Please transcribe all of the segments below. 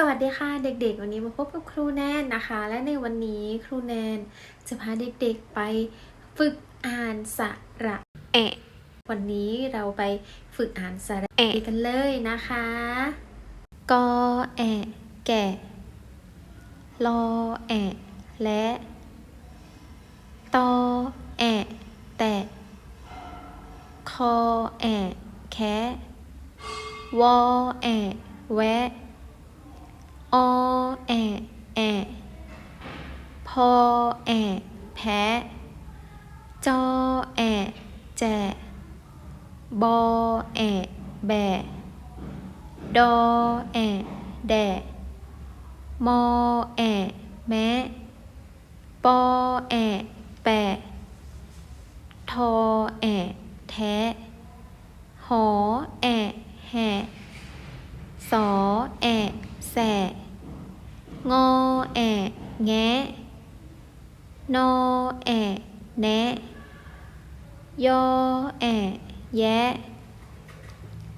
สวัสดีค่ะเด็กๆ วันนี้มาพบกับครูแนนนะคะ และในวันนี้ครูแนนจะพาเด็กๆไปฝึกอ่านสระแอะวันนี้เราไปฝึกอ่านสระแอะกันเลยนะคะกอแอะแกะลอแอะและตอแอะแตะคอแอะแคะวอแอะแวะ อแอแอพอแอแพะจอแอแจบอแอแบดอแอแดมอแอแมปอแอแปะทอแอแทหอแอแหสอแอ งอแอะแงะนอแอะแนะยอแอะแยะ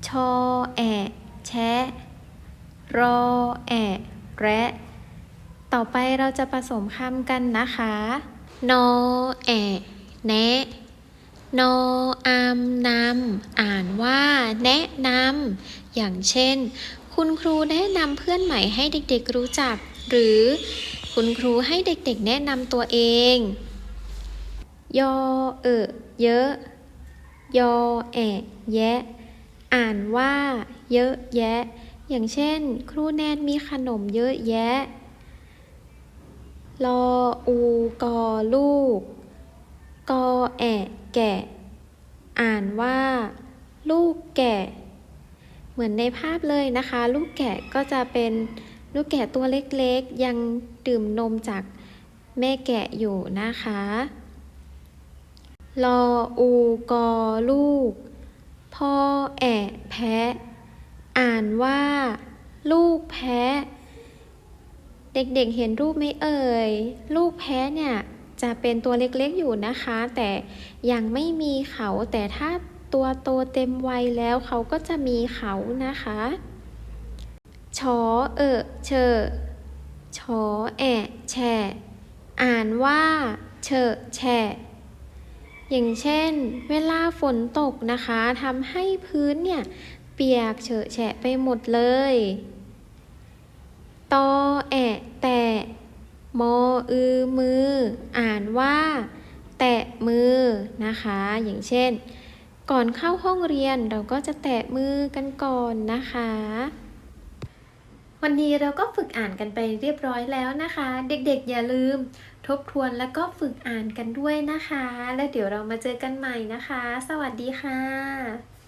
ชอแอะแชะ รอแอะแระต่อไปเราจะผสมคำกันนะคะ นอแอะแนะนออามนำอ่านว่าแนะนำอย่างเช่น คุณครูแนะนำเพื่อนใหม่ให้เด็กๆรู้จัก หรือคุณครูให้เด็กๆแนะนำตัวเอง ยอ เอะเยอะ ยอ แอะแยะ อ่านว่า เยอะแยะ อย่างเช่น ครูแนนมีขนมเยอะแยะลออูกอลูก กอแอะแกะ อ่านว่า ลูกแกะ เหมือนในภาพเลยนะคะ ลูกแกะก็จะเป็นลูกแกะตัวเล็กๆ ยังดื่มนมจากแม่แกะอยู่นะคะลออูกอลูก พ่อแอะแพะ อ่านว่า ลูกแพะ เด็กๆเห็นรูปไหมเอ่ย ลูกแพะเนี่ยจะเป็นตัวเล็กๆอยู่นะคะ แต่ยังไม่มีเขาแต่ถ้า ตัวโตเต็มวัยแล้วเขาก็จะมีเขานะคะชอเออเชอชอแอะแฉะอ่านว่าเชอแฉะอย่างเช่น เวลาฝนตกนะคะทำให้พื้นเนี่ย เปียกเฉอะแฉะไปหมดเลยตอแอะแตะมออือมือ อ่านว่า แตะมือนะคะ อย่างเช่น ก่อนเข้าห้องเรียนเราก็จะแตะมือกันก่อนนะคะ วันนี้เราก็ฝึกอ่านกันไปเรียบร้อยแล้วนะคะ เด็กๆ อย่าลืม ทบทวนแล้วก็ฝึกอ่านกันด้วยนะคะ แล้วเดี๋ยวเรามาเจอกันใหม่นะคะ สวัสดีค่ะ